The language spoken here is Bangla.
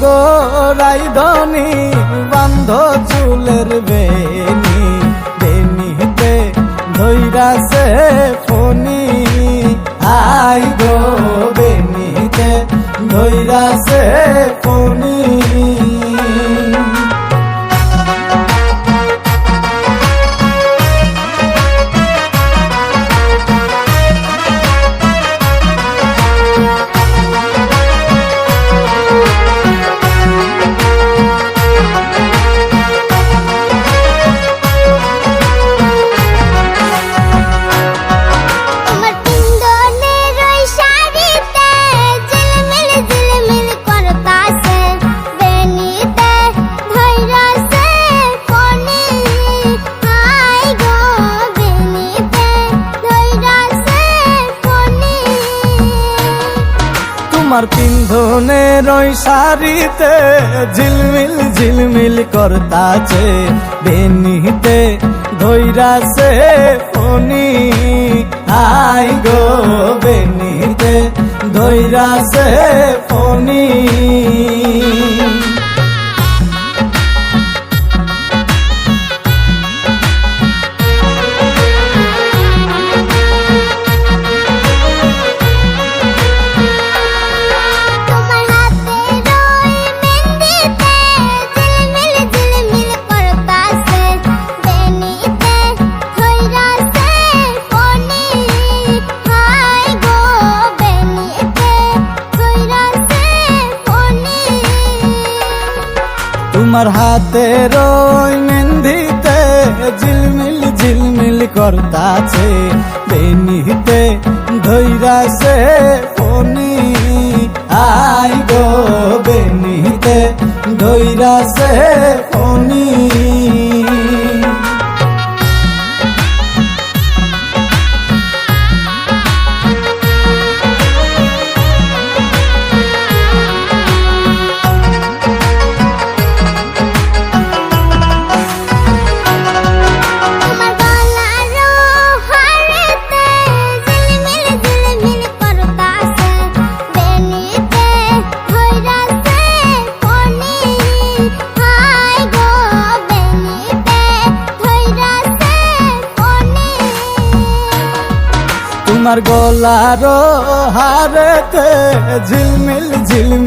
গো রাইধনী। তোমার পিন্ধনের ওই শাড়িতে, ঝিলমিল ঝিলমিল করতাছে বেনিতে ধৈরাছে ফনি আই গো বেনিতে ধৈরাছে ফনি তোমার হাতের ওই মেহেন্দিতে ঝিলমিল ঝিলমিল করতাছে। বেনিতে ধৈরাছে ফোনি আই গো তোমার গলার হারেতে ঝিলমিল ঝিলমিল।